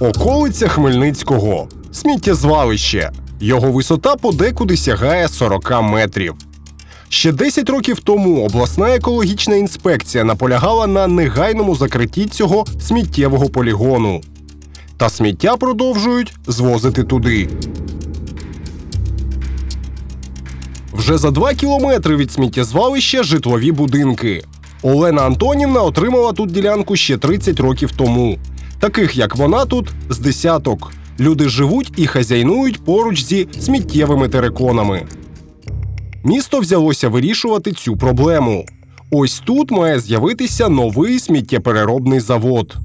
Околиця Хмельницького. Сміттєзвалище. Його висота подекуди сягає 40 метрів. Ще 10 років тому обласна екологічна інспекція наполягала на негайному закритті цього сміттєвого полігону. Та сміття продовжують звозити туди. Вже за 2 кілометри від сміттєзвалища житлові будинки. Олена Антонівна отримала тут ділянку ще 30 років тому. Таких як вона тут з десяток. Люди живуть і хазяйнують поруч зі сміттєвими териконами. Місто взялося вирішувати цю проблему. Ось тут має з'явитися новий сміттєпереробний завод.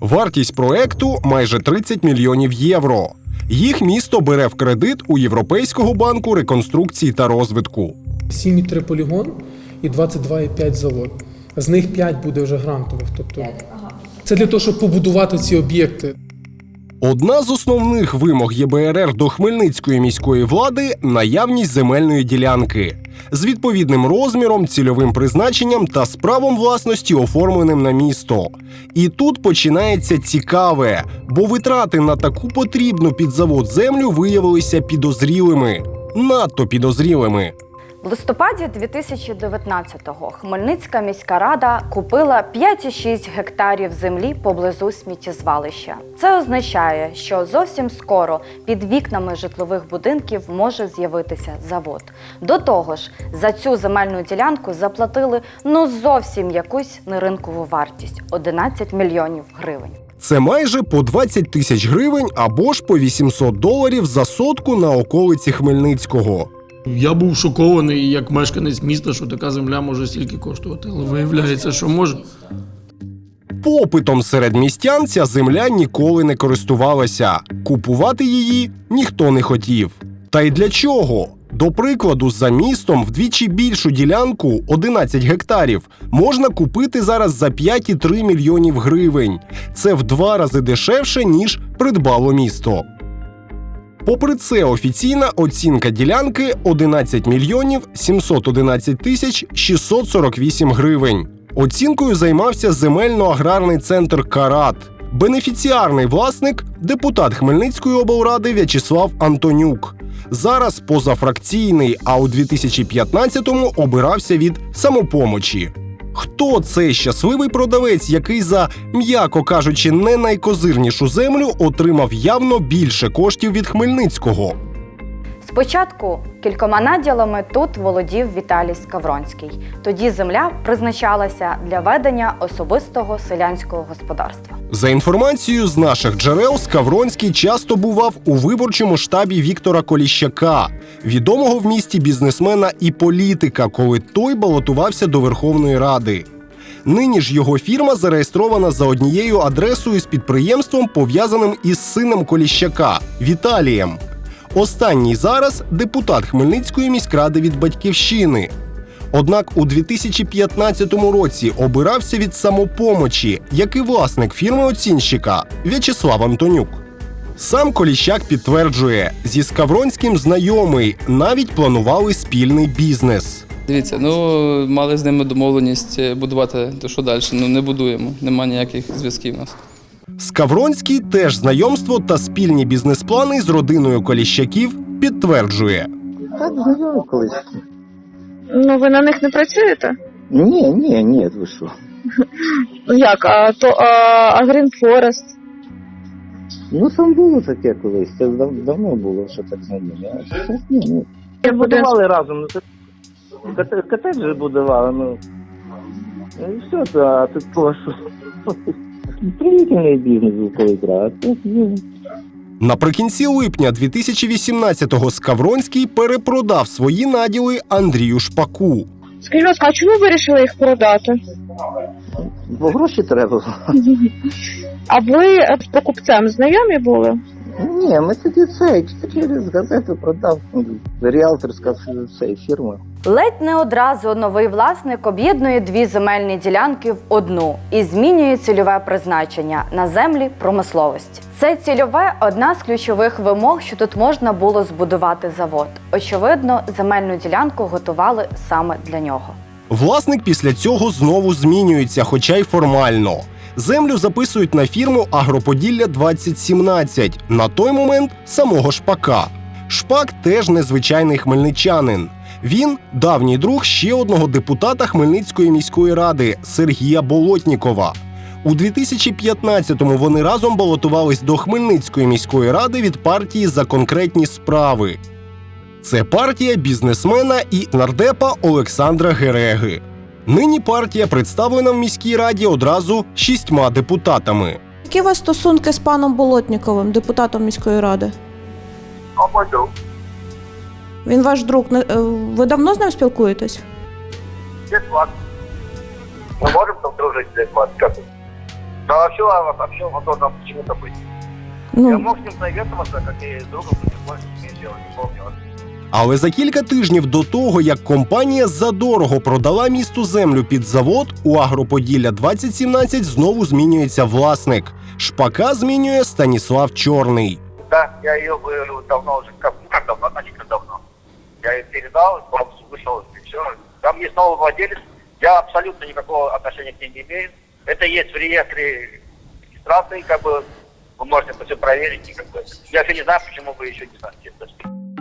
Вартість проекту майже 30 мільйонів євро. Їх місто бере в кредит у Європейського банку реконструкції та розвитку. 7,3 полігон і 22,5 завод. З них 5 буде вже грантових. Тобто це для того, щоб побудувати ці об'єкти. Одна з основних вимог ЄБРР до Хмельницької міської влади наявність земельної ділянки з відповідним розміром, цільовим призначенням та з правом власності, оформленим на місто. І тут починається цікаве, бо витрати на таку потрібну під завод землю виявилися підозрілими, надто підозрілими. В листопаді 2019-го Хмельницька міська рада купила 5,6 гектарів землі поблизу сміттєзвалища. Це означає, що зовсім скоро під вікнами житлових будинків може з'явитися завод. До того ж, за цю земельну ділянку заплатили ну зовсім якусь неринкову вартість 11 мільйонів гривень. Це майже по 20 тисяч гривень або ж по 800 доларів за сотку на околиці Хмельницького. Я був шокований як мешканець міста, що така земля може стільки коштувати. Але виявляється, що може. Попитом серед містян ця земля ніколи не користувалася. Купувати її ніхто не хотів. Та й для чого? До прикладу, за містом вдвічі більшу ділянку 11 гектарів можна купити зараз за 5,3 мільйонів гривень. Це в два рази дешевше, ніж придбало місто. Попри це, офіційна оцінка ділянки 11 мільйонів 711 тисяч 648 гривень. Оцінкою займався земельно-аграрний центр Карат. Бенефіціарний власник депутат Хмельницької облради В'ячеслав Антонюк. Зараз позафракційний, а у 2015-му обирався від самопомочі. Хто цей щасливий продавець, який за, м'яко кажучи, не найкозирнішу землю отримав явно більше коштів від Хмельницького? Спочатку кількома наділами тут володів Віталій Скавронський. Тоді земля призначалася для ведення особистого селянського господарства. За інформацією з наших джерел, Скавронський часто бував у виборчому штабі Віктора Коліщака, відомого в місті бізнесмена і політика, коли той балотувався до Верховної Ради. Нині ж його фірма зареєстрована за однією адресою з підприємством, пов'язаним із сином Коліщака Віталієм. Останній зараз депутат Хмельницької міськради від батьківщини. Однак у 2015 році обирався від самопомочі, як і власник фірми оцінщика В'ячеслав Антонюк. Сам Коліщак підтверджує, зі Скавронським знайомий навіть планували спільний бізнес. Дивіться, ну мали з ними домовленість е, будувати, то що далі? Ну не будуємо, нема ніяких зв'язків у нас. Скавронський теж знайомство та спільні бізнес-плани з родиною Коліщаків підтверджує. Так, знайомі колись. Ну, ви на них не працюєте? Ні, ні, ні, ви що. Ну як, а то а, а Green Forest? Ну там було таке колись, це дав- давно було, що так знайомі. А зараз ні, ні. Будували разом, ну це котеджі будували, ну. І все, то, а тут то, що. Привітний бізнес тут ні. Наприкінці липня 2018-го Скавронський перепродав свої наділи Андрію Шпаку. Скажіть, будь ласка, а чому ви вирішили їх продати? Бо гроші треба. А ви з покупцем знайомі були? Ні, ми тоді це через газету продав. Ріалторська цей фірма. Ледь не одразу новий власник об'єднує дві земельні ділянки в одну і змінює цільове призначення на землі промисловості. Це цільове одна з ключових вимог, що тут можна було збудувати завод. Очевидно, земельну ділянку готували саме для нього. Власник після цього знову змінюється, хоча й формально. Землю записують на фірму Агроподілля 2017 на той момент самого Шпака. Шпак теж незвичайний хмельничанин. Він давній друг ще одного депутата Хмельницької міської ради Сергія Болотнікова. У 2015-му вони разом балотувались до Хмельницької міської ради від партії за конкретні справи. Це партія бізнесмена і нардепа Олександра Гереги. Нині партія представлена в міській раді одразу шістьма депутатами. Які у вас стосунки з паном Болотніковим, депутатом міської ради? А мой друг. Він ваш друг. Не- е, Ви давно з ним спілкуєтесь? Лет 20. Мы можем там дружить лет 20? Как? Да вообще, а вообще он должен почему-то быть. Я Ну, мог с ним советоваться, как и с другом, но не дела, не помню. Але за кілька тижнів до того, як компанія задорого продала місту землю під завод, у Агроподілля 2017 знову змінюється власник. Шпака змінює Станіслав Чорний. Да, я ее э, давно уже, как, ну, как давно, значит, как давно. Я ее передал, он вышел, и все. Там есть новый владелец, я абсолютно никакого отношения к ней не имею. Это есть в реестре регистрации, как бы, вы можете это все проверить, и как бы, я вообще не знаю, почему вы еще не знаете.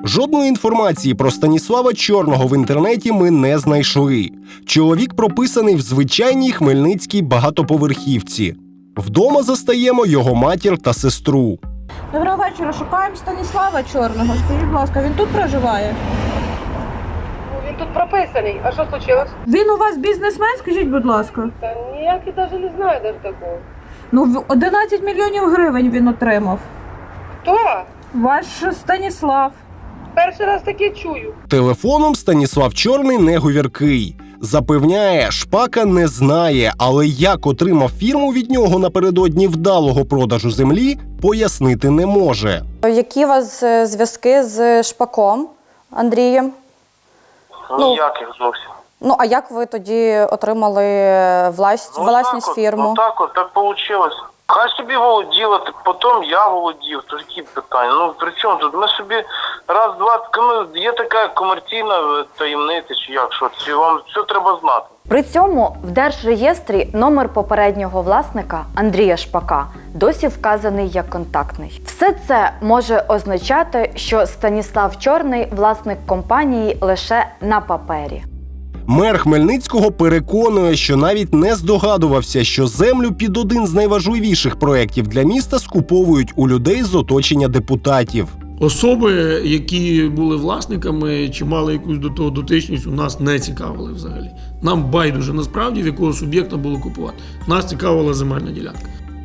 Жодної інформації про Станіслава Чорного в інтернеті ми не знайшли. Чоловік прописаний в звичайній хмельницькій багатоповерхівці. Вдома застаємо його матір та сестру. Доброго вечора. Шукаємо Станіслава Чорного. Скажіть, будь ласка, він тут проживає? Він тут прописаний. А що случилось? Він у вас бізнесмен, скажіть, будь ласка. Та ніякий навіть не знаю даже такого. Ну, в- 11 мільйонів гривень він отримав. Хто? Ваш Станіслав. Перший раз таке чую. Телефоном Станіслав Чорний не говіркий. Запевняє, шпака не знає, але як отримав фірму від нього напередодні вдалого продажу землі, пояснити не може. Які у вас е, зв'язки з Шпаком Андрієм? Ну. Ніяких зовсім. Ну а як ви тоді отримали е, власть, Ну, власність так от, фірму? Ну так от, так вийшло. Хай собі володіла, так потім я володів, то які питання. Ну при чому тут? Ми собі раз, два, кому- є така комерційна е, таємниця, чи як що, чи вам все треба знати. При цьому в держреєстрі номер попереднього власника Андрія Шпака досі вказаний як контактний. Все це може означати, що Станіслав Чорний власник компанії лише на папері. Мер Хмельницького переконує, що навіть не здогадувався, що землю під один з найважливіших проєктів для міста скуповують у людей з оточення депутатів. Особи, які були власниками чи мали якусь до того дотичність, у нас не цікавили взагалі. Нам байдуже насправді в якого суб'єкта було купувати. Нас цікавила земельна ділянка.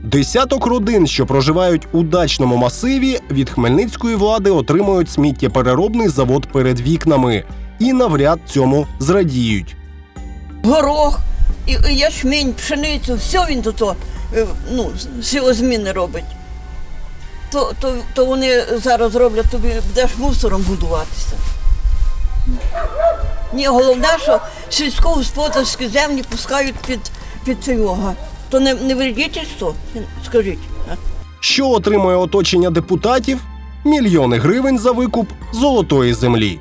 Десяток родин, що проживають у дачному масиві, від хмельницької влади отримують сміттєпереробний завод перед вікнами і навряд цьому зрадіють. горох, і, ячмінь, пшеницю, все він тут е, ну, силозміни робить. То, то, то вони зараз роблять, тобі будеш мусором будуватися. Ні, головне, що сільськогосподарські землі пускають під, під цього. То не, не вредительство, скажіть. Що отримує оточення депутатів? Мільйони гривень за викуп золотої землі.